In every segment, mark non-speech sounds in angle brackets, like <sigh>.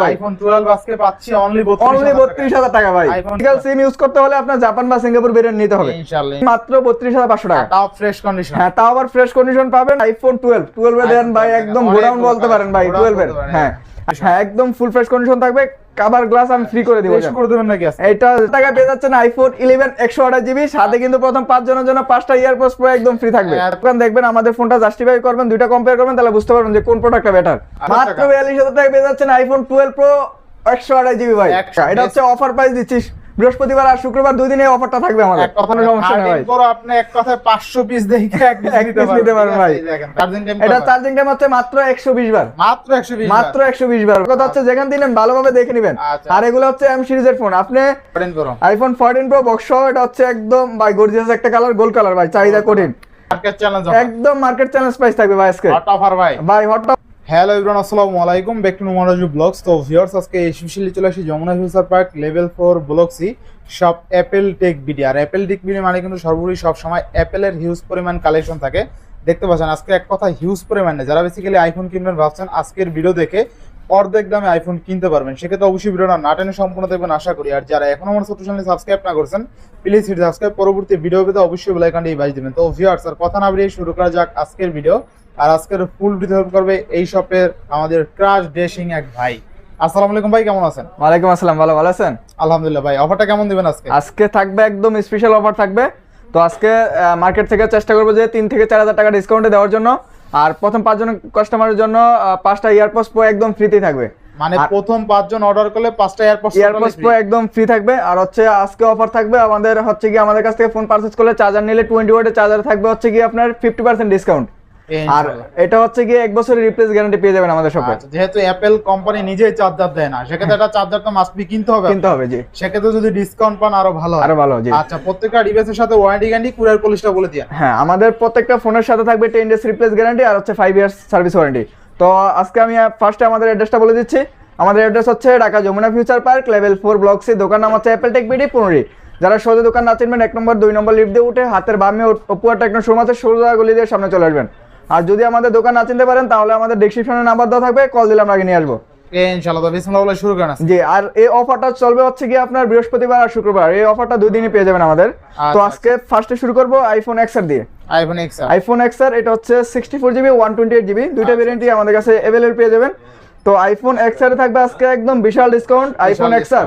ভাই। আইফোন 12 আজকে পাচ্ছি অনলি 32 অনলি বত্রিশ হাজার টাকা ভাই। iPhone সিম ইউজ করতে হলে আপনার জাপান বা সিঙ্গাপুর বেরিয়ে নিতে হবে। ইনশাআল্লাহ। মাত্র টাকা। তাও ফ্রেশ কন্ডিশন হ্যাঁ তাও আবার ফ্রেশ কন্ডিশন পাবেন আইফোন দেন ভাই একদম গোডাউন বলতে পারেন ভাই এর। হ্যাঁ। হ্যাঁ একদম ফুল ফ্রেশ কন্ডিশন থাকবে। কাভার গ্লাস আমি ফ্রি করে দিব করে দেবেন নাকি এটা টাকা পেয়ে যাচ্ছেন আইফোন ইলেভেন একশো আঠাশ জিবি সাথে কিন্তু প্রথম পাঁচ জনের জন্য পাঁচটা ইয়ারপোর্টস প্রো একদম ফ্রি থাকবে। হ্যাঁ। এখন দেখবেন আমাদের ফোনটা জাস্টিফাই করবেন দুইটা কম্পেয়ার করবেন তাহলে বুঝতে পারবেন যে কোন প্রোডাক্টটা বেটার আচ্ছা, মাত্র টাকা। বিয়াল্লিশ হাজার টাকা পেয়ে যাচ্ছেন আইফোন টুয়েলভ প্রো একশো আঠাশ জিবি ভাই। এটা হচ্ছে অফার প্রাইস দিচ্ছিস। বৃহস্পতিবার আর শুক্রবার দুই দিনে অফারটা থাকবে আমাদের। কোনো সমস্যা নেই ভাই। বড় আপনি এক কথায় 500 পিস দেখে এক পিস নিতে পারবেন। ভাই। চার্জিং টাইম এটা চার্জিং টাইম হচ্ছে মাত্র একশো বিশ বার। মাত্র 120 মাত্র একশো বিশ বার। কথা হচ্ছে যেখান থেকে ভালোভাবে দেখে নেবেন। আচ্ছা। আর এগুলো হচ্ছে এম সিরিজের ফোন আপনি আইফোন ফোরটিন প্রো বক্স এটা হচ্ছে একদম ভাই গর্জিয়াস একটা কালার গোল্ড কালার ভাই চাহিদা কঠিন। মার্কেট চ্যালেঞ্জ একদম মার্কেট চ্যালেঞ্জ প্রাইস থাকবে ভাই আজকে। হট অফার ভাই। ভাই হট হ্যালো এভরিওয়ান আসসালামু আলাইকুম ব্যাক টু নোমারাজু ব্লগস তো ভিউয়ার্স আজকে স্পেশালি চলে আসি Jamuna Future Park level four block C সব অ্যাপেল টেক বিডি আর অ্যাপেল টেক বিডি মানে কিন্তু সর্বোপরি সব সময় অ্যাপেলের হিউজ পরিমাণ কালেকশন থাকে। দেখতে পাচ্ছেন, আজকে এক কথা হিউজ পরিমাণ যারা বেসিক্যালি আইফোন কিনবেন ভাবছেন, আজকের ভিডিও দেখে অর্ধেক দামে আইফোন কিনতে পারবেন। সেক্ষেত্রে অবশ্যই ভিডিওটা না টেনে সম্পূর্ণ দেখবেন, আশা করি। আর যারা এখন আমার ছোট্ট চ্যানেল সাবস্ক্রাইব না করছেন প্লিজ হিট সাবস্ক্রাইব পরবর্তী ভিডিও পেতে অবশ্যই বেলাইকানটি বাজ দিবেন। তো ভিউয়ার্স আর কথা না বেরিয়ে শুরু করা যাক আজকের ভিডিও আর আজকের ফুল ভিডিও করবে এই শপের আমাদের ক্রাশ ডেশিং এক ভাই। আসসালামু আলাইকুম ভাই কেমন আছেন? ওয়ালাইকুম আসসালাম ভালো ভালো আছেন? আলহামদুলিল্লাহ ভাই অফারটা কেমন দিবেন আজকে? আজকে থাকবে একদম স্পেশাল অফার থাকবে। তো আজকে মার্কেট থেকে চেষ্টা করব যে তিন থেকে চার হাজার টাকা ডিসকাউন্টে দেওয়ার জন্য। আর প্রথম পাঁচজন কাস্টমারের জন্য পাঁচটা ইয়ারপোর্টস প্রো একদম ফ্রিতেই থাকবে। মানে প্রথম পাঁচজন অর্ডার করলে পাঁচটা এয়ারপোর্ট ইয়ারপোর্টস প্রো একদম ফ্রি থাকবে। আর হচ্ছে আজকে অফার থাকবে আমাদের হচ্ছে কি আমাদের কাছ থেকে ফোন পারচেজ করলে চার্জার নিলে টোয়েন্টি ওয়াটের চার্জার থাকবে হচ্ছে কি আপনার ফিফটি পার্সেন্ট ডিসকাউন্ট আর এটা হচ্ছে কি এক বছরের রিপ্লেস গ্যারান্টি পেয়ে যাবেন আমাদের শপে আচ্ছা, যেহেতু অ্যাপেল কোম্পানি নিজেই চার্জার দেয় না সেক্ষেত্রে একটা চার্জার তো মাস্ট বি কিনতে হবে। কিনতে হবে জি। সেক্ষেত্রে যদি ডিসকাউন্ট পান আরও ভালো আরও ভালো জি। আচ্ছা প্রত্যেকটা ডিভাইসের সাথে ওয়ারেন্টি গ্যারান্টি কুরিয়ার পলিশটা বলে দিয়ে হ্যাঁ আমাদের প্রত্যেকটা ফোনের সাথে থাকবে টেন ডেজ রিপ্লেস গ্যারান্টি আর হচ্ছে ফাইভ ইয়ার্স সার্ভিস ওয়ারেন্টি তো আজকে আমি ফার্স্টে আমাদের অ্যাড্রেসটা বলে দিচ্ছি। আমাদের অ্যাড্রেস হচ্ছে Dhaka Jamuna Future Park level four block C দোকান নাম হচ্ছে অ্যাপেল টেক বিডি পনেরো যারা সোজা দোকান না চিনবেন এক নম্বর দুই নম্বর লিফট দিয়ে উঠে হাতের বামে ওপুয়ার টেকনো শোরুম আছে সোজা গলি দিয়ে সামনে চলে আসবেন। আর যদি আমাদের দোকান না চিনতে পারেন তাহলে আমাদের ডিসক্রিপশনে নাম্বার দেওয়া থাকবে কল দিলে আমরা আগে নিয়ে আসব। ইনশাআল্লাহ তো বিসমিল্লাহ বলে শুরু করেন জি আর এই অফারটা চলবে হচ্ছে কি আপনার বৃহস্পতিবার আর শুক্রবার। এই অফারটা দুই দিনই পেয়ে যাবেন আমাদের। তো আচ্ছা, আজকে ফার্স্টে শুরু করব আইফোন দিয়ে। আইফোন এটা হচ্ছে sixty four GB one twenty eight GB দুইটা আচ্ছা, ভেরিয়েন্টই আমাদের কাছে পেয়ে যাবেন। তো আইফোন এক্স আর থাকবে আজকে একদম বিশাল discount iPhone X R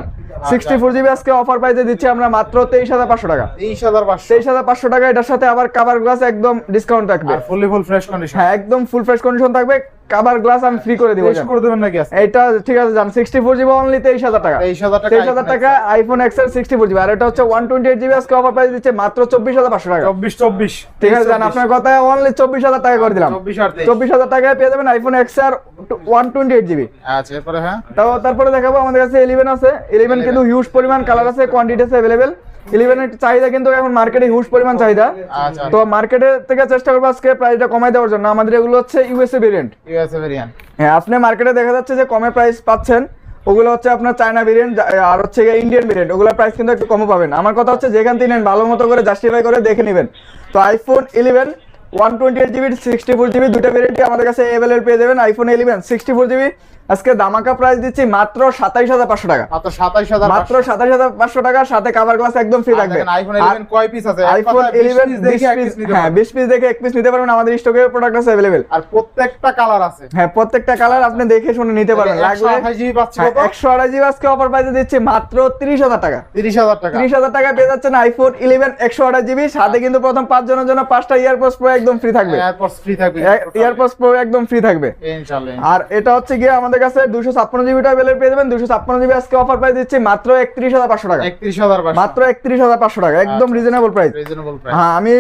sixty four GB আজকে অফার প্রাইসে দিচ্ছি আমরা মাত্র তেইশ হাজার পাঁচশো টাকা। তেইশ হাজার পাঁচশো। তেইশ হাজার পাঁচশো টাকা এটার সাথে আবার কাভার গ্লাস একদম ডিসকাউন্ট থাকবে। ফুললি ফুল ফ্রেশ কন্ডিশন হ্যাঁ একদম ফুল ফ্রেশ কন্ডিশন থাকবে। কাভার গ্লাস আমি ফ্রি করে দিব করে দেবেন নাকি এটা ঠিক আছে জান। সিক্সটি ফোর জিবি অনলি তেইশ হাজার টাকা। তেইশ হাজার টাকা তেইশ হাজার টাকা iPhone X R sixty four GB আর এটা হচ্ছে ওয়ান টোয়েন্টি এইট জিবি আজকে অফার প্রাইস দিচ্ছে মাত্র চব্বিশ হাজার পাঁচশো টাকা। চব্বিশ চব্বিশ। ঠিক আছে জান। আপনার কথায় অনলি চব্বিশ হাজার টাকা করে দিলাম। চব্বিশ আর তেইশ। চব্বিশ হাজার টাকায় পেয়ে যাবেন iPhone X R one twenty eight GB আচ্ছা এরপরে হ্যাঁ? তাও তারপরে দেখাবো আমাদের কাছে ইলেভেন আছে। ইলেভেন কিন্তু হিউজ পরিমাণ কালার আছে কোয়ান্টিটি আছে অ্যাভেলেবেল ইলেভেনের চাহিদা কিন্তু এখন মার্কেটে হিউজ পরিমাণ চাহিদা। আচ্ছা তো মার্কেটে থেকে চেষ্টা করব আজকে প্রাইসটা কমাই দেওয়ার জন্য। আমাদের এগুলো হচ্ছে ইউএসএ ভেরিয়েন্ট ইউএসএ ভেরিয়েন্ট হ্যাঁ আপনি মার্কেটে দেখা যাচ্ছে যে কমে প্রাইস পাচ্ছেন। ওগুলো হচ্ছে আপনার চায়না ভেরিয়েন্ট আর হচ্ছে ইন্ডিয়ান ভেরিয়েন্ট ওগুলোর প্রাইস কিন্তু একটু কম পাবেন। আমার কথা হচ্ছে যেখান থেকে নেন ভালো মতো করে জাস্টিফাই করে দেখে নেবেন। তো iPhone eleven one twenty eight GB sixty four GB দুটো আমাদের কাছে অ্যাভেলেবল পেয়ে যাবেন iPhone eleven sixty four GB আজকে দামাকা প্রাইস দিচ্ছি মাত্র সাতাইশ হাজার পাঁচশো টাকা। মাত্র সাতাইশ হাজার মাত্র সাতাইশ হাজার পাঁচশো টাকা সাথে কাভার গ্লাস একদম ফ্রি থাকবে। আইফোন ইলেভেন কয় পিস আছে? আইফোন হ্যাঁ বিশ পিস দেখে এক পিস নিতে পারবেন আমাদের স্টকে প্রোডাক্ট আছে অ্যাভেলেবেল আর প্রত্যেকটা কালার আছে। হ্যাঁ প্রত্যেকটা কালার আপনি দেখে শুনে নিতে পারবেন। একশো আড়াই জিবি আজকে অফার প্রাইসে দিচ্ছে মাত্র তিরিশ হাজার টাকা। তিরিশ হাজার টাকা। তিরিশ হাজার টাকা পেয়ে যাচ্ছেন আইফোন ইলেভেন একশো আড়াই জিবি সাথে কিন্তু প্রথম পাঁচ জনের জন্য পাঁচটা ইয়ারপোর্টস প্রো একদম ফ্রি থাকবে। এয়ারপোর্টস ফ্রি থাকবে ইয়ারপোর্টস প্রো একদম ফ্রি থাকবে। ইনশাআল্লাহ আর এটা হচ্ছে গিয়ে আমাদের কাছে দুশো ছাপ্পান্ন জিবিটা অ্যাভেলেবল পেয়ে যাবেন। দুশো ছাপ্পান্ন জিবি আজকে অফার প্রাইস দিচ্ছে মাত্র একত্রিশ হাজার পাঁচশো টাকা। একত্রিশ হাজার মাত্র একত্রিশ হাজার পাঁচশো টাকা একদম আচ্ছা। রিজনেবল প্রাইস রিজনেবল প্রাইস হ্যাঁ আমি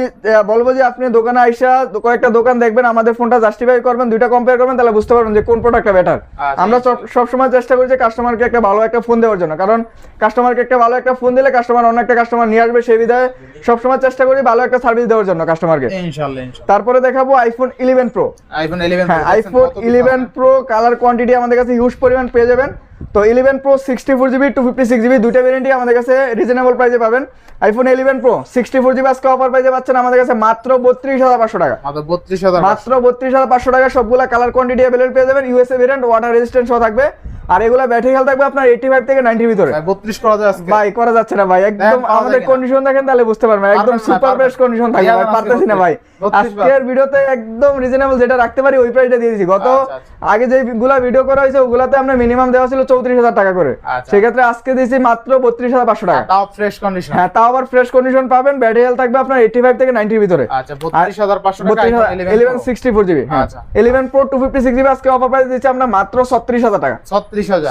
বলব যে আপনি দোকানে আইসা কয়েকটা দোকান দেখবেন আমাদের ফোনটা জাস্টিফাই করবেন দুইটা কম্পেয়ার করবেন তাহলে বুঝতে পারবেন যে কোন প্রোডাক্টটা বেটার আচ্ছা। আমরা সব সময় চেষ্টা করি যে কাস্টমারকে একটা ভালো একটা ফোন দেওয়ার জন্য। কারণ কাস্টমারকে একটা ভালো একটা ফোন দিলে কাস্টমার অন্য একটা কাস্টমার নিয়ে আসবে সেই বিধায় সবসময় চেষ্টা করি ভালো একটা সার্ভিস দেওয়ার জন্য কাস্টমারকে ইনশাআল্লাহ তারপরে দেখাবো আইফোন ইলেভেন প্রো আইফোন 11 হ্যাঁ iPhone eleven Pro colour quantity আমাদের কাছে হিউজ পরিমাণ পেয়ে যাবেন। তো eleven Pro sixty four GB two fifty six GB দুইটা ভ্যারিয়েন্টই আমাদের কাছে রিজনেবল প্রাইসে পাবেন। IPhone eleven Pro sixty four GB আজকে অফার প্রাইসে পাচ্ছেন আমাদের কাছে মাত্র বত্রিশ হাজার পাঁচশো টাকা। মাত্র বত্রিশ হাজার মাত্র বত্রিশ হাজার পাঁচশো টাকা সবগুলা কালার কোয়ান্টিটি অ্যাভেলেবল পেয়ে যাবেন। ইউএসএ ভেরিয়েন্ট ওয়াটার রেজিস্ট্যান্ট সহ থাকবে। আর এগুলা ব্যাটারি হেলথ থাকবে আপনার এইটি ফাইভ থেকে নাইনটির ভিতরে। বত্রিশ করা যায় আজকে। ভাই করা যাচ্ছে না ভাই। একদম আমাদের কন্ডিশন দেখেন তাহলে বুঝতে পারবেন। একদম সুপার বেস্ট কন্ডিশন থাকবে। ভাই পারতেছি না ভাই। আজকের ভিডিওতে একদম রিজনেবল যেটা রাখতে পারি ওই প্রাইসটা দিয়ে দিয়েছি গত আচ্ছা, আচ্ছা। আগে যে গুলা ভিডিও করা হয়েছে ওগুলাতে আমরা মিনিমাম দেওয়া ছিল চৌত্রিশ হাজার টাকা করে। আচ্ছা। সেক্ষেত্রে আজকে দিয়েছি মাত্র বত্রিশ হাজার পাঁচশো টাকা। তাও ফ্রেশ কন্ডিশন হ্যাঁ তাও আবার ফ্রেশ কন্ডিশন পাবেন। ব্যাটারি হেলথ থাকবে আপনার এইটি ফাইভ থেকে নাইনটির ভিতরে। আচ্ছা বত্রিশ হাজার পাঁচশো টাকা ইলেভেন সিক্সটি ফোর জিবি আচ্ছা। Eleven Pro two fifty six GB আজকে অফার প্রাইস দিচ্ছি আমরা মাত্র ছত্রিশ হাজার টাকা।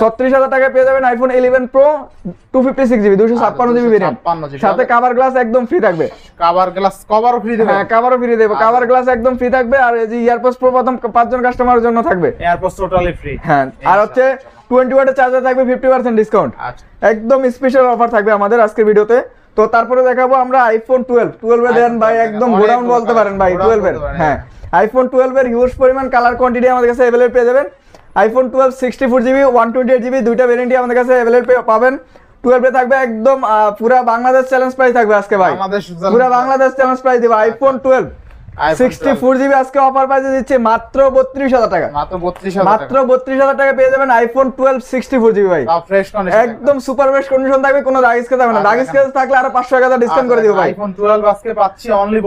ছত্রিশ হাজার। টাকা পেয়ে যাবেন iPhone eleven Pro two fifty six GB দুশো ছাপ্পান্ন জিবি ভেরিয়েন্ট সাথে কাভার গ্লাস একদম ফ্রি থাকবে। কাভার গ্লাস কভারও ফ্রি দেবে। হ্যাঁ কাভারও ফ্রি দেবো। কাভার গ্লাস একদম ফ্রি থাকবে আর এই যে প্রো প্রথম পাঁচজন কাস্টমারের জন্য থাকবে। টোটালি ফ্রি হ্যাঁ আর হচ্ছে টোয়েন্টি ওয়াটের চার্জার থাকবে ফিফটি পার্সেন্ট ডিসকাউন্ট একদম স্পেশাল অফার থাকবে আমাদের আজকের ভিডিওতে। তো তারপরে দেখাবো আমরা আইফোন টুয়েলভ টুয়েলভ এর দেন ভাই একদম গোডাউন বলতে পারেন ভাই গোডাউন টুয়েলভ এর। হ্যাঁ আইফোন টুয়েলভ এর হিউজ পরিমাণ কালার কোয়ান্টিটি আমাদের কাছে অ্যাভেলেবল পেয়ে যাবেন। IPhone twelve sixty four GB one twenty eight GB দুইটা ভ্যারিয়েন্টই আমাদের কাছে অ্যাভেলেবল পাবেন। টুয়েলভে থাকবে একদম পুরা বাংলাদেশ চ্যালেঞ্জ প্রাইস থাকবে আজকে ভাই। পুরা বাংলাদেশ চ্যালেঞ্জ প্রাইস দিবে iPhone twelve iPhone sixty four GB আজকে অফার প্রাইসে দিচ্ছে মাত্র বত্রিশ হাজার টাকা। মাত্র মাত্র টাকা পেয়ে যাবেন iPhone twelve sixty four GB ভাই ফ্রেশ কন্ডিশন একদম সুপার বেস্ট কন্ডিশন থাকবে কোনো দাগিস খেতে হবে না। দাগিস থাকলে আরও পাঁচশো টাকা ডিসকাউন্ট করে দিব ভাই। আইফোন আজকে পাচ্ছি অনলি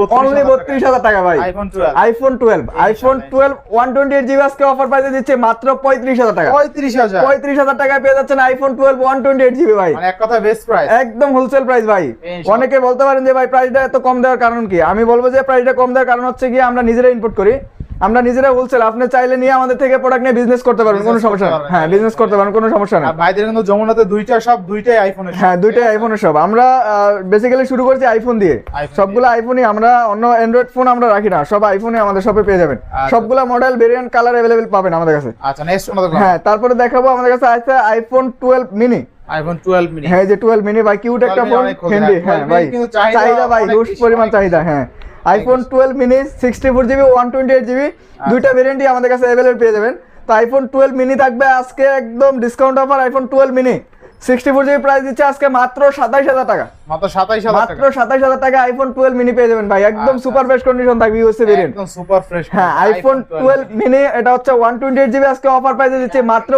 টাকা। ভাই। IPhone twelve iPhone twelve iPhone twelve one twenty eight GB আজকে অফার প্রাইসে দিচ্ছে মাত্র পঁয়ত্রিশ হাজার টাকা। পঁয়ত্রিশ হাজার। পঁয়ত্রিশ হাজার টাকায় পেয়ে যাচ্ছেন iPhone twelve one twenty eight GB ভাই। মানে এক কথা বেস্ট প্রাইস একদম হোলসেল প্রাইস ভাই। অনেকে বলতে পারেন যে ভাই প্রাইসটা এত কম দেওয়ার কারণ কি? আমি বলব যে প্রাইসটা কম দেওয়ার কারণ হচ্ছে কি আমরা নিজেরা ইনপুট করি। আমরা নিজেরা হোলসেল আপনি চাইলে নিয়ে আমাদের থেকে প্রোডাক্ট নিয়ে বিজনেস করতে পারবেন কোনো সমস্যা নেই। হ্যাঁ হ্যাঁ, বিজনেস করতে পারেন কোনো সমস্যা নেই। ভাইদের কিন্তু যমুনাতে দুইটা সব দুইটাই আইফোনের হ্যাঁ দুইটাই আইফোনের সব আমরা বেসিক্যালি শুরু করছি আইফোন দিয়ে। সবগুলো আইফোনই আমরা অন্য অ্যান্ড্রয়েড ফোন আমরা রাখি না। সব আইফোনে আমাদের শপে পেয়ে যাবেন। সবগুলো মডেল ভেরিয়েন্ট কালার অ্যাভেলেবেল পাবেন আমাদের কাছে। আচ্ছা নেক্সট দেখলাম। হ্যাঁ তারপরে দেখাবো আমাদের কাছে আছে iPhone twelve mini iPhone twelve mini হ্যাঁ যে টুয়েলভ মিনি ভাই কিউট একটা ফোন হ্যাঁ, হ্যাঁ 12 ভাই। চাহিদা ভাই রুশ পরিমাণ চাহিদা হ্যাঁ। IPhone twelve mini sixty four GB one twenty eight GB. দুইটা ভেরিয়েন্টই আমাদের কাছে অ্যাভেলেবল পেয়ে যাবেন। তো আইফোন টুয়েলভ মিনি থাকবে আজকে একদম discount offer iPhone twelve mini sixty four GB price দিচ্ছে আজকে মাত্র সাতাইশ হাজার টাকা। মাত্র 27000 টাকা। আইফোন 12 মিনি পেয়ে যাবেন ভাই। একদম সুপার ফ্রেশ কন্ডিশন থাকবে আইফোন 12 মিনি এটা হচ্ছে 128 জিবি অফার প্রাইসে দিচ্ছে মাত্র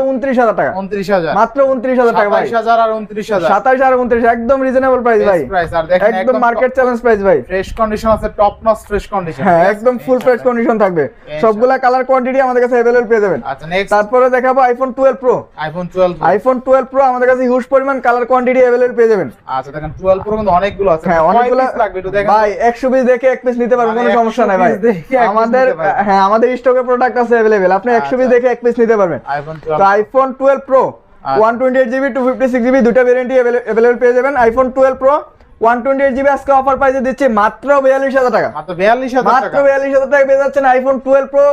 আর 29000 একদম রিজনেবল প্রাইস ভাই। একদম মার্কেট চ্যালেঞ্জ প্রাইস ভাই। ফ্রেশ কন্ডিশন আছে টপ নচ ফ্রেশ কন্ডিশন একদম ফুল ফ্রেশ কন্ডিশন থাকবে। সবগুলা কালার কোয়ান্টিটি আমাদের কাছে अवेलेबल পেয়ে যাবেন। তারপরে দেখাবো iPhone 12 Pro iPhone 12 iPhone 12 Pro আমাদের কাছে হিউজ পরিমাণ কালার কোয়ান্টিটি अवेलेबल পেয়ে যাবেন। আচ্ছা দেখেন গল্পর মধ্যে অনেকগুলো আইফোন দুটো পেয়ে যাবেন। আইফোন 12 প্রো আজকে অফার দিচ্ছে মাত্র 42000 টাকা। মাত্র বিয়াল্লিশ হাজার টাকা। পেয়ে যাচ্ছেন আইফোন 12 প্রো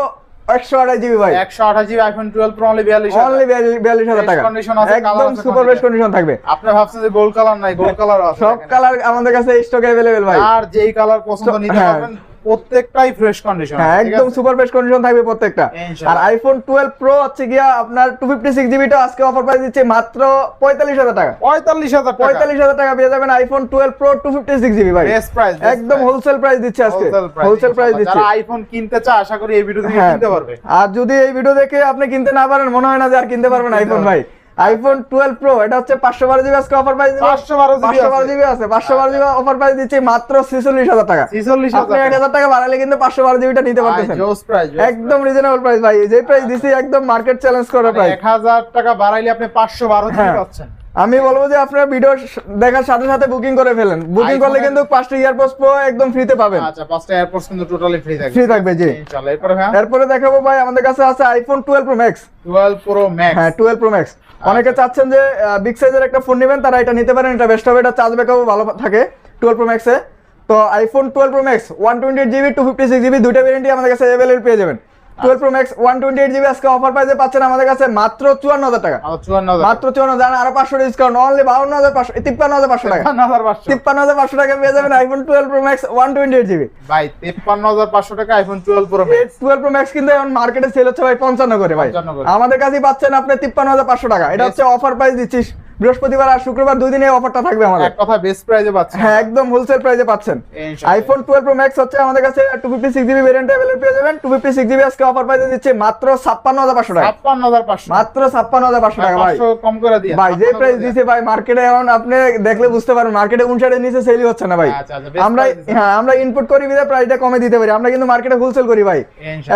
একশো আঠাশ জিবি ভাই। একশো আঠাশ GB iPhone twelve Pro only বিয়াল্লিশ অনলি বিয়াল্লিশ হাজার টাকা। কন্ডিশন আছে, একদম সুপার বেস্ট কন্ডিশন থাকবে। আপনি ভাবছেন যে গোল্ড কালার নাই গোল্ড কালার আছে সব কালার আমাদের কাছে স্টক অ্যাভেলেবেল ভাই। আর যেই কালার পছন্দ নিতে হ্যাঁ। পারবেন প্রত্যেকটাই ফ্রেশ কন্ডিশন হ্যাঁ একদম সুপার বেস্ট কন্ডিশন থাকবে প্রত্যেকটা। আর আইফোন টুয়েলভ প্রো হচ্ছে গিয়া আপনার টু ফিফটি সিক্স আজকে অফার প্রাইস দিচ্ছে মাত্র পঁয়তাল্লিশ হাজার টাকা। পঁয়তাল্লিশ হাজার টাকা। পঁয়তাল্লিশ হাজার টাকা পেয়ে যাবেন iPhone twelve Pro two fifty six GB ভাই বেস্ট প্রাইস একদম হোলসেল প্রাইস দিচ্ছে আজকে। হোলসেল প্রাইস দিচ্ছে। যারা আইফোন কিনতে চায় আশা করি এই ভিডিও থেকে হ্যাঁ। কিনতে পারবে। আর যদি এই ভিডিও দেখে আপনি কিনতে না পারেন মনে হয় না যে আর কিনতে পারবেন আইফোন ভাই। আইফোন টুয়েলভ প্রো এটা হচ্ছে পাঁচশো বারো জিবি আজকে অফার প্রাইস 512 GB পাঁচশো বারো জিবি আছে পাঁচশো বারো জিবি অফার প্রাইস দিচ্ছে মাত্র ছেচল্লিশ হাজার টাকা। ছিচল্লিশ আপনি এক হাজার টাকা বাড়ালে কিন্তু পাঁচশো বারো জিবিটা নিতে পারতেছেন। জোস প্রাইস একদম রিজনেবল প্রাইস ভাই। যে প্রাইস দিছি একদম মার্কেট চ্যালেঞ্জ করা প্রাইস এক হাজার টাকা বাড়াইলে আপনি পাঁচশো বারো জিবি হ্যাঁ। পাচ্ছেন। আমি বলব যে আপনার ভিডিও দেখার সাথে সাথে বুকিং করে ফেলেন। বুকিং করলে কিন্তু পাঁচটা ইয়ারপোর্টস প্রো একদম ফ্রিতে পাবেন। আচ্ছা পাঁচটা এয়ারপোর্টস কিন্তু টোটালি ফ্রি থাকবে। ফ্রি থাকবে জি। ইনশাআল্লাহ এরপরে হ্যাঁ এরপরে দেখাবো ভাই আমাদের কাছে আছে iPhone twelve Pro Max twelve Pro Max হ্যাঁ টুয়েলভ প্রো ম্যাক্স অনেকে চাচ্ছেন যে বিগ সাইজের একটা ফোন নেবেন তারা এটা নিতে পারেন এটা বেস্ট হবে এটা চার্জ ব্যাকআপও ভালো থাকে টুয়েলভ প্রো ম্যাক্সে তো iPhone twelve Pro Max one twenty eight GB two fifty six GB দুইটা ভেরিয়েন্টই আমাদের কাছে অ্যাভেলেবল পেয়ে যাবেন। Twelve Pro Max one twenty eight GB আজকে অফার প্রাইসে পাচ্ছেন আমাদের কাছে মাত্র চুয়ান্ন হাজার টাকা। আর 54 মাত্র চুয়ান্ন হাজার আরও পাঁচশো ডিসকাউন্ট অনলি বাউন্ন হাজার পাঁচশো তিপ্পান্ন হাজার পাঁচশো টাকা। 53500 তিপ্পান্ন হাজার পাঁচশো টাকা পেয়ে যাবেন iPhone twelve Pro Max one twenty eight GB ভাই 53500 টাকা iPhone 12 Pro Max twelve Pro Max কিন্তু এখন মার্কেটে সেল হচ্ছে ভাই পঞ্চান্ন করে ভাই। আমাদের কাছেই পাচ্ছেন আপনি তিপ্পান্ন হাজার পাঁচশো টাকা। এটা হচ্ছে অফার প্রাইস দিচ্ছিস। বৃহস্পতিবার আর শুক্রবার দুই দিনে অফারটা থাকবে আমাদের। এক কথা বেস্ট প্রাইজে পাচ্ছেন। হ্যাঁ একদম হোলসেল প্রাইসে পাচ্ছেন। আইফোন টুয়েলভ প্রো ম্যাক্স হচ্ছে আমাদের কাছে two fifty six GB variant available পেয়ে যাবেন। টু ফিফটি সিক্স জিবি আজকে অফার প্রাইসে দিচ্ছে মাত্র ছাপ্পান্ন হাজার পাঁচশো টাকা। 56500 মাত্র ছাপ্পান্ন হাজার পাঁচশো টাকা ভাই। 500 কম করে দিয়ে ভাই যে প্রাইস দিছে ভাই মার্কেটে এখন আপনি দেখলে বুঝতে পারবেন মার্কেটে উনষাটের নিচে সেলই হচ্ছে না ভাই। আচ্ছা, আচ্ছা, আমরা হ্যাঁ আমরা ইনপুট করি বিধে প্রাইসটা কমে দিতে পারি। আমরা কিন্তু মার্কেটে হোলসেল করি ভাই।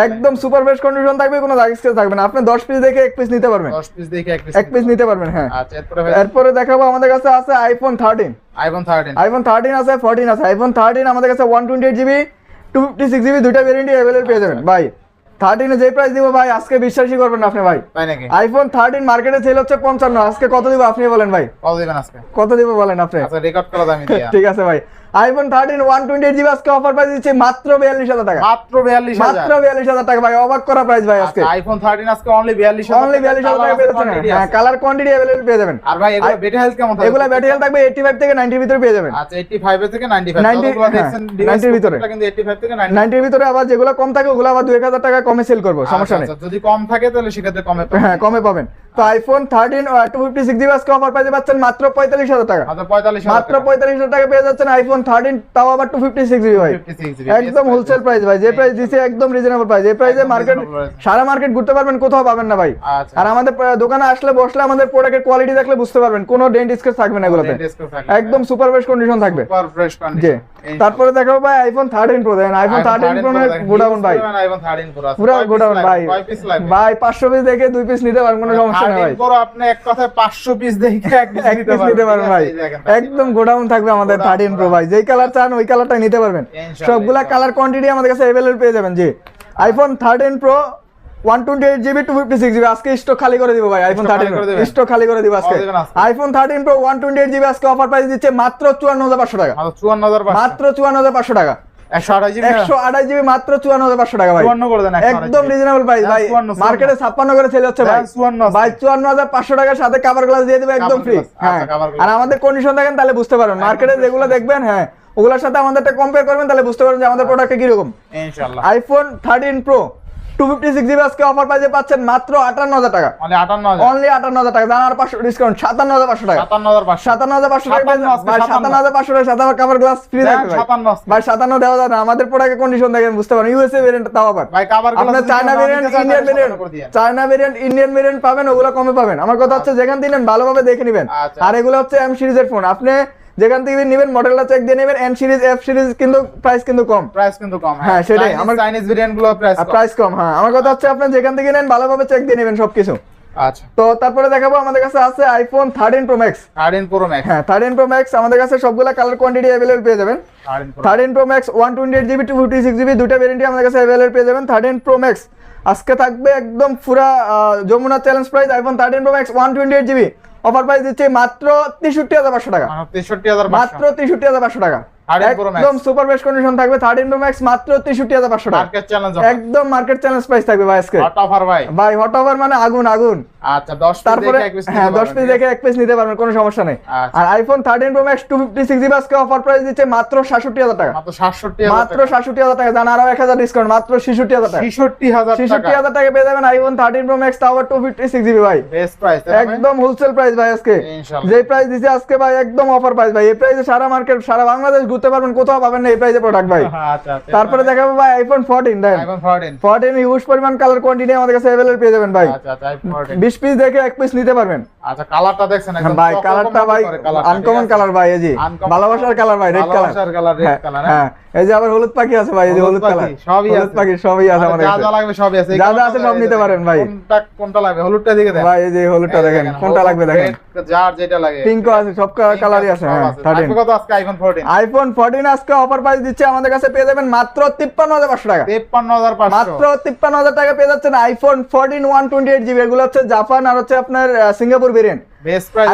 একদম সুপার বেস্ট কন্ডিশন থাকবে কোনো দাগ স্কেচ থাকবে না। আপনি দশ পিস দেখে এক পিস নিতে পারবেন। 10 পিস দেখে এক পিস এক পিস নিতে পারবেন হ্যাঁ। আচ্ছা এরপরে দেখাবো আমাদের কাছে আছে iPhone thirteen iPhone 13 iPhone thirteen আছে ফোরটিন আছে। আইফোন থার্টিন আমাদের কাছে one twenty eight GB two fifty six GB দুইটা ভেরিয়েন্টই অ্যাভেলেবল পেয়ে যাবেন। ভাই থার্টিনে যে প্রাইস দিব ভাই আজকে বিশ্বাসই করবেন আপনি ভাই। নাকি? আইফোন থার্টিন মার্কেটে সেল হচ্ছে পঞ্চান্ন। আজকে কত দিব আপনি বলেন ভাই? কত দিবেন আজকে? কত দিব বলেন আপনি? আচ্ছা রেকর্ড করা দামি <laughs> ঠিক আছে ভাই। IPhone thirteen one twenty eight GB আজকে অফার প্রাইস দিচ্ছি মাত্র বিয়াল্লিশ হাজার টাকা। মাত্র 42000 মাত্র বিয়াল্লিশ হাজার টাকা ভাই অবাক করা প্রাইস ভাই আজকে। আচ্ছা আইফোন 13 আজকে অনলি 42000 অনলি বিয়াল্লিশ হাজার টাকা পেয়ে যাচ্ছেন। হ্যাঁ কালার কোয়ান্টিটি অ্যাভেলেবল পেয়ে যাবেন। আর ভাই এগুলো বেটা হেলথ কেমন থাকবে? এগুলা ব্যাটারি থাকবে এইটি ফাইভ থেকে নাইনটির ভিতরে পেয়ে যাবেন। আচ্ছা 85 এর থেকে 95 90 যতগুলো দেখছেন 90 ডিভাইস এর ভিতরে। কিন্তু 85 থেকে নাইনটির ভিতরে আবার যেগুলো কম থাকে ওগুলো আবার দুই এক হাজার টাকা কমে সেল করব সমস্যা নেই। আচ্ছা, যদি কম থাকে তাহলে সেক্ষেত্রে কমে হ্যাঁ কমে পাবেন। তো iPhone thirteen two fifty six GB আজকে অফার পাইতে পাচ্ছেন মাত্র পঁয়তাল্লিশ হাজার টাকা। মাত্র পঁয়তাল্লিশ হাজার টাকা। পেয়ে যাচ্ছেন আইফোন থার্টিন তাও আবার টু ফিফটি সিক্স জিবি ভাই একদম হোলসেল প্রাইস ভাই যে প্রাইস দিছে একদম রিজনেবল প্রাইস এই প্রাইসে মার্কেট সারা মার্কেট ঘুরতে পারবেন কোথাও পাবেন না ভাই। আচ্ছা। আর আমাদের দোকানে আসলে বসলে আমাদের প্রোডাক্টের কোয়ালিটি দেখলে বুঝতে পারবেন কোনো ডেন্ট স্কেচ থাকবে না এগুলোতে। একদম সুপার বেস্ট কন্ডিশন থাকবে। জি। তারপরে দেখাবো ভাই iPhone thirteen Pro then iPhone thirteen Pro godown ভাই। আইফোন 13 পুরো গোডাউন ভাই। ভাই পাঁচশো পিস দেখে দুই পিস নিতে পারেন কোনো সমস্যা ভাই। 13 আপনি এক কথায় 500 পিস দেখে এক পিস নিতে পারবেন। ভাই। একদম গোডাউন থাকবে আমাদের Godown থার্টিন প্রো ভাই। যেই কালার চান ওই কালারটাই নিতে পারবেন। সবগুলা কালার কোয়ান্টিটি আমাদের কাছে অ্যাভেলেবল পেয়ে যাবেন জি। IPhone thirteen Pro one twenty eight GB two fifty six GB আজকে স্টক খালি করে দিব ভাই আইফোন থার্টিন স্টক খালি করে দিব আজকে। IPhone thirteen Pro one twenty eight GB আজকে অফার প্রাইস দিচ্ছে মাত্র চুয়ান্ন হাজার পাঁচশো টাকা। মাত্র চুয়ান্ন হাজার পাঁচশো টাকা। 128 জিবি একশো আঠাশ জিবি মাত্র চুয়ান্ন হাজার পাঁচশো টাকা ভাই। 54 করে দেন একদম রিজনেবল প্রাইস ভাই। মার্কেটে ছাপ্পান্ন করে সেল হচ্ছে ভাই। 54 ভাই চুয়ান্ন হাজার পাঁচশো টাকার সাথে কাভার গ্লাস দিয়ে দেবে একদম ফ্রি আচ্ছা, হ্যাঁ। আর আমাদের কন্ডিশন দেখেন তাহলে বুঝতে পারবেন। মার্কেটে যেগুলো দেখবেন হ্যাঁ ওগুলোর সাথে আমাদেরটা কম্পেয়ার করবেন তাহলে বুঝতে পারবেন যে আমাদের প্রোডাক্টটা কীরকম। ইনশাআল্লাহ। IPhone thirteen Pro two fifty six GB আজকে অফার প্রাইসে পাচ্ছেন মাত্র আটান্ন হাজার টাকা। মানে 58000 অনলি আটান্ন হাজার টাকা। জানার পাঁচশো ডিসকাউন্ট সাতান্ন হাজার পাঁচশো টাকা। 57500 সাতান্ন হাজার পাঁচশো টাকা 57 আজকে, ভাই 57 সাতান্ন হাজার পাঁচশো টাকা সাথে আবার গ্লাস ফ্রি থাকবে 57 ভাই। সাতান্ন দেওয়া যায় না। আমাদের কন্ডিশন দেখেন বুঝতে পারেন ইউএসএ ভেরিয়েন্ট তাও আবার। ভাই কভার আপনার China variant Indian variant China variant Indian variant পাবেন ওগুলো কমে পাবেন। আমার কথা হচ্ছে যেখান নেন ভালোভাবে দেখে নেবেন। আচ্ছা। আর এগুলো হচ্ছে এম সিরিজের ফোন আপনি যেখান থেকে নেবেন মডেলটা চেক দিয়ে নেবেন এন সিরিজ এফ সিরিজ কিন্তু প্রাইস কিন্তু কম। প্রাইস কিন্তু কম হ্যাঁ, সেটাই, আমার চাইনিজ ভেরিয়েন্টগুলো প্রাইস প্রাইস কম। হ্যাঁ। আমার কথা হচ্ছে আপনি যেখান থেকে নেন ভালোভাবে চেক দিয়ে নেবেন সবকিছু। আচ্ছা। তো তারপরে দেখাবো আমাদের কাছে আছে iPhone thirteen Pro Max 13 Pro Max হ্যাঁ থার্টিন প্রো ম্যাক্স আমাদের কাছে সবগুলা কালার কোয়ান্টিটি অ্যাভেলেবল পেয়ে যাবেন। 13 Pro thirteen Pro Max one twenty eight GB two fifty six GB দুটা ভেরিয়েন্টই আমাদের কাছে অ্যাভেলেবল পেয়ে যাবেন। থার্টিন প্রো ম্যাক্স আজকে থাকবে একদম পুরা Jamuna challenge price iPhone thirteen Pro Max one twenty eight GB offer price দিচ্ছে মাত্র তেষট্টি হাজার পাঁচশো টাকা তেষট্টি 63500 মাত্র তেষট্টি হাজার পাঁচশো টাকা 13 Pro Max। একদম সুপার বেস্ট কন্ডিশন থাকবে থার্টিন প্রো ম্যাক্স মাত্র তেষট্টি হাজার পাঁচশো টাকা। মার্কেট চ্যালেঞ্জ একদম মার্কেট চ্যালেঞ্জ প্রাইস থাকবে ভাই আজকে। হট অফার ভাই। ভাই হট ওভার মানে আগুন আগুন। আচ্ছা 10 তারপরে দেখে এক পিস হ্যাঁ দশ পিস দেখে এক পিস নিতে পারবেন কোনো সমস্যা নেই। আচ্ছা। আর আইফোন প্রো ম্যাক্স জিবি আজকে অফার প্রাইস দিচ্ছে মাত্র সাতষট্টি হাজার টাকা। মাত্র 67000 মাত্র সাতষট্টি হাজার টাকা জান আরও এক হাজার ডিসকাউন্ট মাত্র ছেষট্টি হাজার টাকা। 66000 ছেষট্টি টাকা পেয়ে যাবেন iPhone thirteen Pro Max tower two fifty six GB ভাই। বেস্ট প্রাইস একদম হোলসেল প্রাইস ভাই আজকে। ইনশাআল্লাহ। যে প্রাইস দিছে আজকে ভাই একদম অফার প্রাইস ভাই। এই প্রাইসে সারা মার্কেট সারা বাংলাদেশ ঘুরতে পারবেন কোথাও পাবেন না এই প্রাইসে প্রোডাক্ট ভাই। আচ্ছা আচ্ছা তারপরে দেখাবো ভাই iPhone fourteen then. IPhone 14 fourteen huge পরিমাণ কালার কোয়ান্টিটি আমাদের কাছে অ্যাভেলেবল পেয়ে যাবেন ভাই। আচ্ছা আচ্ছা আইফোন 14 বিশ পিস দেখে এক পিস নিতে পারবেন। আচ্ছা কালারটা দেখছেন ভাই কালারটা ভাই আনকমন কালার ভাই এই যে ভালোবাসার কালার ভাই রেড কালার ভালোবাসার colour, red color, হ্যাঁ? হ্যাঁ। এই যে আবার হলুদ পাখি আছে ভাই এই যে হলুদ হলুদ কালার সবই আছে। পাখি সবই আছে আমাদের যা কাছে। যা লাগবে সবই আছে। যা যা আছে সব নিতে পারেন ভাই। কোনটা কোনটা লাগবে? হলুদটা দিকে দেন। ভাই এই যে হলুদটা দেখেন দেখেন, কোনটা লাগবে দেখেন। যার যেটা লাগে। পিঙ্কও আছে সব কালারই আছে হ্যাঁ কত আজকে? আইফোন 14 আজকে অফার প্রাইস দিচ্ছে আমাদের কাছে পেয়ে যাবেন মাত্র তিপ্পান্ন হাজার পাঁচশো টাকা। 53500 মাত্র তিপ্পান্ন হাজার টাকা পেয়ে যাচ্ছেন iPhone fourteen one twenty eight GB এগুলো হচ্ছে জাপান আর হচ্ছে আপনার সিঙ্গাপুর ভেরিয়েন্ট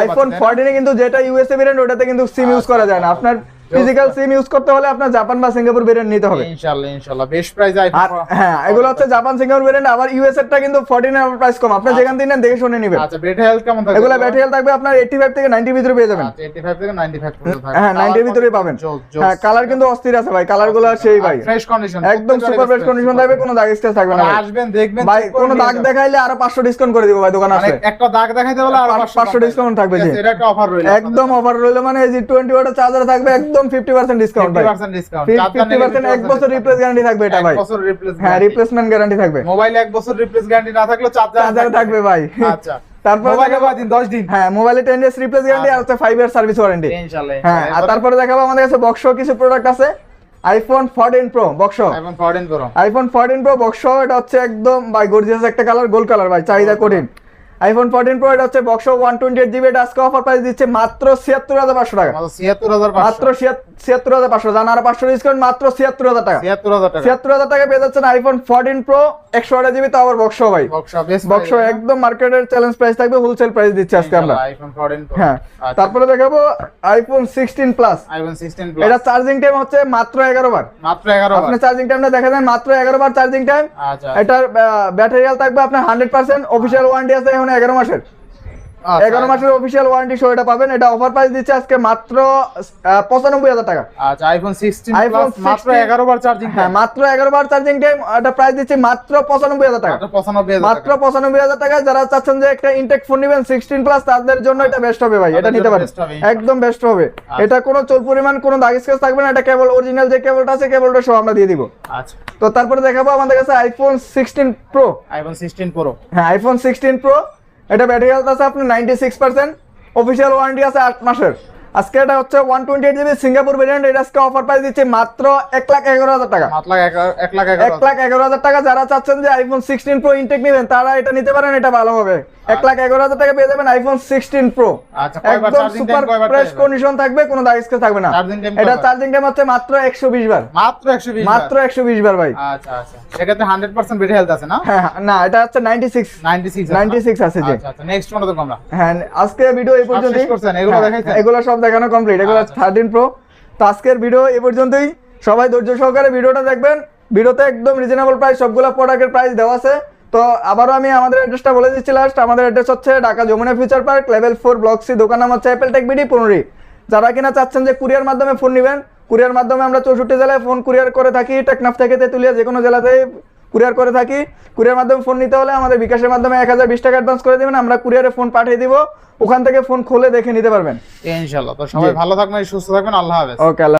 আইফোন ফোরটিনে কিন্তু যেটা ইউএসএ ভেরিয়েন্ট ওটাতে কিন্তু সিম ইউজ করা যায় না। আপনার ফিজিক্যাল সিম ইউজ করতে হলে আপনার জাপান বা সিঙ্গাপুর ভেরিয়েন্ট নিতে হবে। ইনশাআল্লাহ ইনশাআল্লাহ বেশ প্রাইস আর হ্যাঁ এগুলো হচ্ছে জাপান সিঙ্গাপুর ভেরিয়েন্ট আবার ইউএস এরটা কিন্তু 14 এর প্রাইস কম। আপনি যেখান থেকে নেন দেখে শুনে নেবেন। আচ্ছা ব্যাটারি হেলথ কেমন থাকবে? এগুলো ব্যাটারি হেলথ থাকবে আপনার 85 থেকে 90 ভিতরে পেয়ে যাবেন। আচ্ছা 85 থেকে 95 পর্যন্ত থাকবে। হ্যাঁ 90 এর ভিতরেই পাবেন। হ্যাঁ কালার কিন্তু অস্থির আছে ভাই। কালারগুলো সেই ভাই। ফ্রেশ কন্ডিশন একদম সুপার ফ্রেশ কন্ডিশন থাকবে কোনো দাগ স্কেচ থাকবে না আসবেন দেখবেন ভাই কোনো দাগ দেখাইলে আরও 500 ডিসকাউন্ট করে দিব ভাই দোকান মানে আসলে একটা দাগ দেখাইতে বলে আর পাঁচ- 500 discount থাকবে, জি। এটা একটা অফার রইল। একদম অফার রইল মানে এই যে 20 ওয়াটের চার্জার থাকবে একদম 50% ডিসকাউন্ট ভাই। 50% ডিসকাউন্ট 50% এক বছর রিপ্লেস গ্যারান্টি থাকবে এটা ভাই। এক বছর রিপ্লেস হ্যাঁ রিপ্লেসমেন্ট গ্যারান্টি থাকবে। মোবাইল এক বছর রিপ্লেস গ্যারান্টি না থাকলে চার্জার থাকবে। ভাই। আচ্ছা। তারপরে মোবাইলে দেখাবো- 10 দিন? হ্যাঁ মোবাইলে 10 ইয়ার্স রিপ্লেস গ্যারান্টি আর হচ্ছে 5 ইয়ার সার্ভিস ওয়ারেন্টি ইনশাআল্লাহ হ্যাঁ আর তারপরে দেখাবো আমাদের কাছে বক্স কিছু প্রোডাক্ট আছে। আইফোন 14 প্রো বক্স এখন 14 প্রো আইফোন 14 প্রো বক্স এটা হচ্ছে একদম ভাই গর্জিয়াস একটা কালার গোল্ড কালার ভাই চাহিদা কঠিন। আইফোন 14 প্রো এটা হচ্ছে বক্স 128 জিবি এটা আজকে অফার প্রাইস দিচ্ছে মাত্র 76500 টাকা। মাত্র 76500 মাত্র 76500 জানা আর 500 ডিসকাউন্ট মাত্র 77000 টাকা। 77000 টাকা। 77000 টাকা পেয়ে যাচ্ছেন আইফোন 14 প্রো 128 জিবি তো আবার বক্স ভাই। বক্সা বক্স একদম মার্কেটের চ্যালেঞ্জ প্রাইস থাকবে হোলসেল প্রাইস দিচ্ছে আজকে আমরা। আইফোন 14 প্রো হ্যাঁ তারপরে দেখাবো আইফোন 16 প্লাস আইফোন 16 প্লাস এটা চার্জিং টাইম হচ্ছে মাত্র 11 বার। মাত্র 11 আপনি চার্জিং টাইমটা দেখা দেন মাত্র 11 বার চার্জিং টাইম আচ্ছা। এটার ব্যাটারিয়াল থাকবে আপনার 100% অফিশিয়াল ওয়ারেন্টি আছে এখন 11 মাসের। আচ্ছা, 11 মাসের অফিশিয়াল ওয়ারেন্টি সহ এটা পাবেন। এটা অফার প্রাইস দিচ্ছে আজকে মাত্র আহ, 95000 টাকা। আচ্ছা আইফোন 16 iPhone প্লাস মাত্র 16 11 বার চার্জিং হ্যাঁ মাত্র 11 বার চার্জিং টাইম এটা প্রাইস দিচ্ছে মাত্র 95000 টাকা। মাত্র 95000 মাত্র 95000 টাকা যারা চাচ্ছেন যে একটা ইনটেক ফোন নেবেন 16 প্লাস তাদের জন্য এটা বেস্ট হবে ভাই এটা নিতে পারেন। একদম বেস্ট হবে। এটা কোনো চোল পরিমাণ কোনো দাগ স্কেচ থাকবে না এটা কেবল অরিজিনাল যে কেবলটা আছে কেবলটা সহ আমরা দিয়ে দিব। আচ্ছা। তো তারপরে দেখাবো আমাদের কাছে আইফোন 16 প্রো আইফোন 16 প্রো হ্যাঁ আইফোন 16 প্রো এটা ব্যাটারি হেলথ আছে আপনার ninety six percent official warranty আছে আট মাসের। আজকে এটা হচ্ছে 128 জিবি সিঙ্গাপুর ভেরিয়েন্ট এটা আজকে অফার প্রাইস দিচ্ছে মাত্র 1 লাখ 11 হাজার টাকা। মাত্র 1 লাখ এক লাখ এগারো হাজার টাকা যারা চাচ্ছেন যে আইফোন সিক্সটিন প্রো ইনটেক নেবেন তারা এটা নিতে পারেন এটা ভালো হবে। এক লাখ এগারো হাজার টাকা পেয়ে যাবেন আইফোন সিক্সটিন প্রো আচ্ছা, কয়বার একদম time, সুপার কয়বার ফ্রেশ কন্ডিশন থাকবে কোনো স্কেচ থাকবে না। এটা চার্জিং টাইম হচ্ছে মাত্র একশো বিশ বার। মাত্র 120 মাত্র একশো বিশ বার ভাই। আচ্ছা আচ্ছা। সেক্ষেত্রে 100% ব্যাটারি হেলথ আছে না? হ্যাঁ হ্যাঁ, না এটা হচ্ছে নাইনটি সিক্স 96 96 আছে জি। আচ্ছা আচ্ছা নেক্সট কোনটা? দেখব আমরা হ্যাঁ আজকে ভিডিও এই পর্যন্ত শেষ করছেন? এগুলো দেখাইছেন? এগুলো সব দেখানো কমপ্লিট এগুলো আচ্ছা। থার্টিন প্রো তো আজকের ভিডিও এই পর্যন্তই। সবাই ধৈর্য সহকারে ভিডিওটা দেখবেন। ভিডিওতে একদম রিজনেবল প্রাইস সবগুলো প্রোডাক্টের প্রাইস দেওয়া আছে। তো আবারও আমি আমাদের অ্যাড্রেসটা বলে দিচ্ছি লাস্ট আমাদের অ্যাড্রেস হচ্ছে Dhaka Jamuna future park level four block C দোকান নাম হচ্ছে অ্যাপেল টেক বিডি পনেরোই যারা কিনা চাচ্ছেন যে কুরিয়ার মাধ্যমে ফোন নেবেন কুরিয়ার মাধ্যমে আমরা চৌষট্টি জেলায় ফোন কুরিয়ার করে থাকি। টেকনাফ থেকে তেতুলিয়া যে কোনো জেলাতে কুরিয়ার করে থাকি। কুরিয়ার মাধ্যমে ফোন নিতে হলে আমাদের বিকাশের মাধ্যমে এক হাজার বিশ টাকা অ্যাডভান্স করে দেবেন আমরা কুরিয়ারে ফোন পাঠিয়ে দিব। ওখান থেকে ফোন খুলে দেখে নিতে পারবেন। ইনশাআল্লাহ। তো সবাই ভালো থাকবেন সুস্থ থাকবেন আল্লাহ হাফেজ। ওকে আল্লাহ